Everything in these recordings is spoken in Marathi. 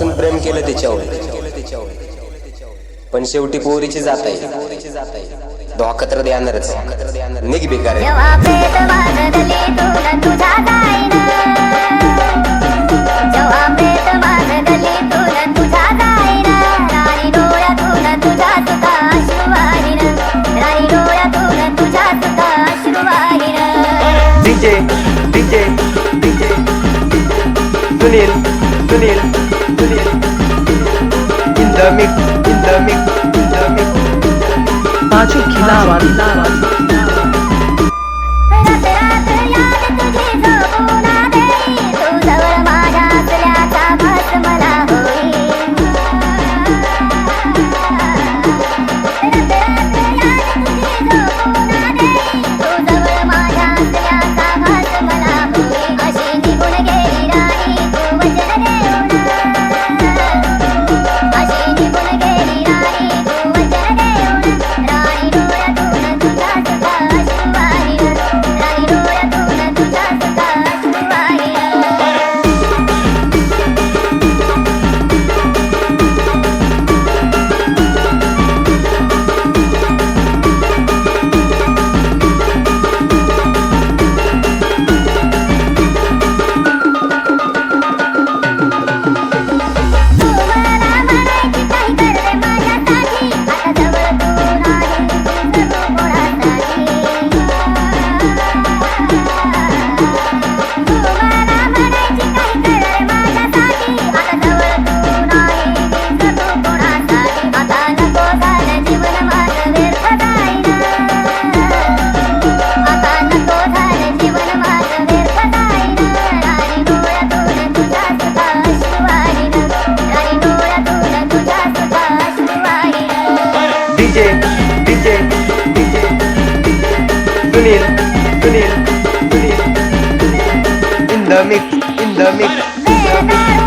मनापासून प्रेम केलं त्याच्यावर पण शेवटी पोरीची जात आहे. धोका तर देणारच. निघ बेकार DJ DJ DJ. Sunil Sunil. In the mix, in the mix, in the mix. પાછું ખીલાવાનું DJ DJ DJ Sunil Sunil In the mix in the mix in the mix.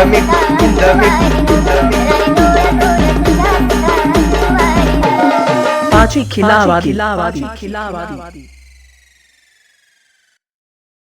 குந்தமிழ் குந்தமிழ் குந்தமிழ் ஆட்சி கிலாவாதி கிலாவாதி கிலாவாதி